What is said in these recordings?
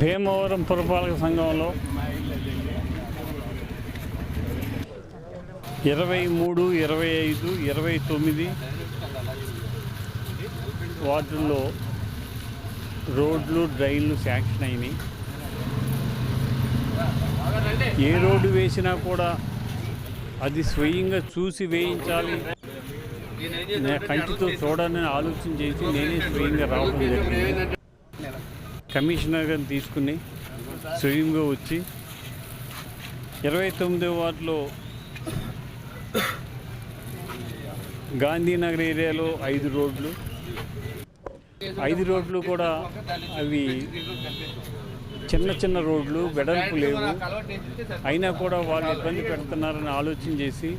భీమవరం పురపాలక సంఘంలో ఇరవై మూడు ఇరవై ఐదు ఇరవై తొమ్మిది వార్డుల్లో రోడ్లు డ్రైన్లు శాంక్షన్ అయినాయి. ఏ రోడ్డు వేసినా కూడా అది స్వయంగా చూసి వేయించాలి. నా కంటితో చూడాలని ఆలోచన చేసి నేనే స్వయంగా రావడం జరిగింది. కమిషనర్ గారిని తీసుకుని స్వయంగా వచ్చి ఇరవై తొమ్మిదో వార్డులో గాంధీనగర్ ఏరియాలో ఐదు రోడ్లు. ఐదు రోడ్లు కూడా అవి చిన్న చిన్న రోడ్లు వెడల్పు లేవు. అయినా కూడా వాళ్ళు ఇబ్బంది పెడుతున్నారని ఆలోచన చేసి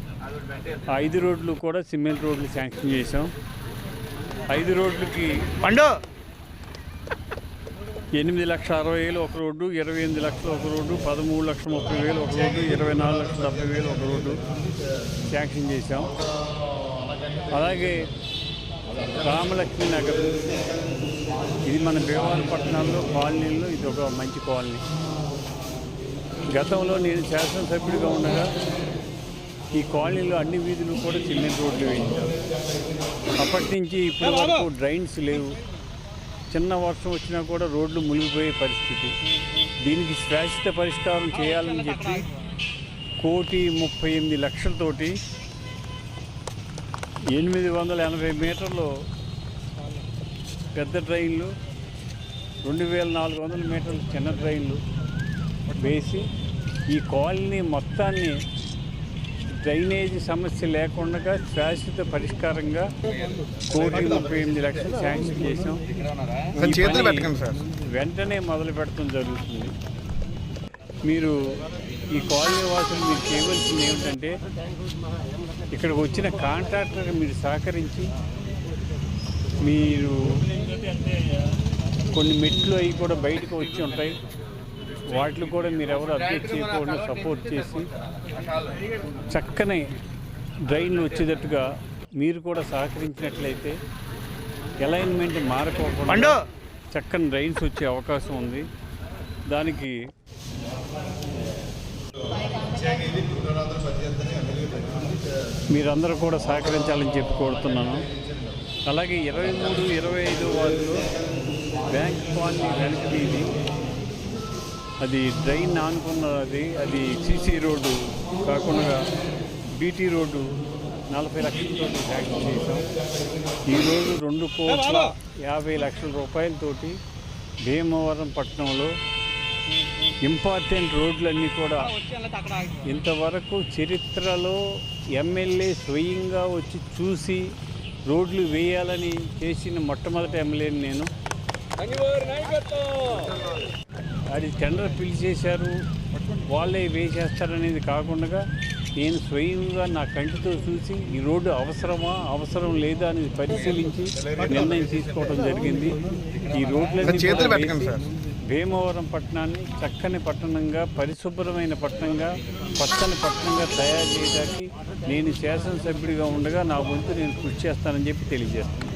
ఆ ఐదు రోడ్లు కూడా సిమెంట్ రోడ్లు శాంక్షన్ చేశాం. ఐదు రోడ్లకి పండు! ఎనిమిది లక్షల అరవై వేలు ఒక రోడ్డు ఇరవై ఎనిమిది లక్షలు ఒక రోడ్డు పదమూడు లక్షల ముప్పై వేలు ఒక రోడ్డు ఇరవై నాలుగు లక్షల డెబ్బై వేలు ఒక రోడ్డు శాంక్షన్ చేశాం. అలాగే రామలక్ష్మి నగర్ ఇది మన భీమవరం పట్టణాల్లో కాలనీల్లో ఇది ఒక మంచి కాలనీ. గతంలో నేను శాసనసభ్యుడిగా ఉండగా ఈ కాలనీలో అన్ని వీధులు కూడా సిమెంట్ రోడ్లు వేయించాం అప్పటి నుంచి ఇప్పటి వరకు డ్రైన్స్ లేవు. చిన్న వర్షం వచ్చినా కూడా రోడ్లు మునిగిపోయే పరిస్థితి. దీనికి శాశ్వత పరిష్కారం చేయాలని చెప్పి కోటి ముప్పై ఎనిమిది లక్షలతోటి ఎనిమిది వందల ఎనభై మీటర్లు పెద్ద ట్రైన్లు రెండు వేల నాలుగు వందల మీటర్లు చిన్న ట్రైన్లు వేసి ఈ కాలనీ మొత్తాన్ని డ్రైనేజీ సమస్య లేకుండా శాశ్వత పరిష్కారంగా కోటి ముప్పై ఎనిమిది లక్షలు శాంక్షన్ చేసాం వెంటనే మొదలు పెడతాం జరుగుతుంది. మీరు ఈ కాలనీ వాసులు మీరు చేయవలసింది ఏమిటంటే ఇక్కడికి వచ్చిన కాంట్రాక్టర్కి మీరు సహకరించి మీరు కొన్ని మెట్లు అవి కూడా బయటకు వచ్చి ఉంటాయి. వాటిని కూడా మీరు ఎవరు అప్డేట్ చేయకుండా సపోర్ట్ చేసి చక్కని డ్రైన్ వచ్చేటట్టుగా మీరు కూడా సహకరించినట్లయితే అలైన్మెంట్ మారకోకుండా చక్కని డ్రైన్స్ వచ్చే అవకాశం ఉంది. దానికి మీరందరూ కూడా సహకరించాలని చెప్పి కోరుతున్నాను. అలాగే ఇరవై మూడు ఇరవై ఐదు వార్డులో బ్యాంక్ కాలనీ వెనక వీధి అది డ్రైన్ ఆనుకున్నది అది సీసీ రోడ్డు కాకుండా బీటీ రోడ్డు నలభై లక్షలతో శాంక్షన్ చేశాం. ఈరోజు రెండు కోట్ల యాభై లక్షల రూపాయలతోటి భీమవరం పట్టణంలో ఇంపార్టెంట్ రోడ్లన్నీ కూడా ఇంతవరకు చరిత్రలో ఎమ్మెల్యే స్వయంగా వచ్చి చూసి రోడ్లు వేయాలని చేసిన మొట్టమొదటి ఎమ్మెల్యేని నేను. అది టెండర్ పిలిచేశారు వాళ్ళే వేసేస్తారనేది కాకుండా నేను స్వయంగా నా కంటితో చూసి ఈ రోడ్డు అవసరమా అవసరం లేదా అనేది పరిశీలించి నిర్ణయం తీసుకోవడం జరిగింది. ఈ రోడ్లన్నీ. భీమవరం పట్టణాన్ని చక్కని పట్టణంగా పరిశుభ్రమైన పట్టణంగా పచ్చని పట్టణంగా తయారు చేయడానికి నేను శాసనసభ్యుడిగా ఉండగా నా వంతు నేను కృషి చేస్తానని చెప్పి తెలియజేస్తాను.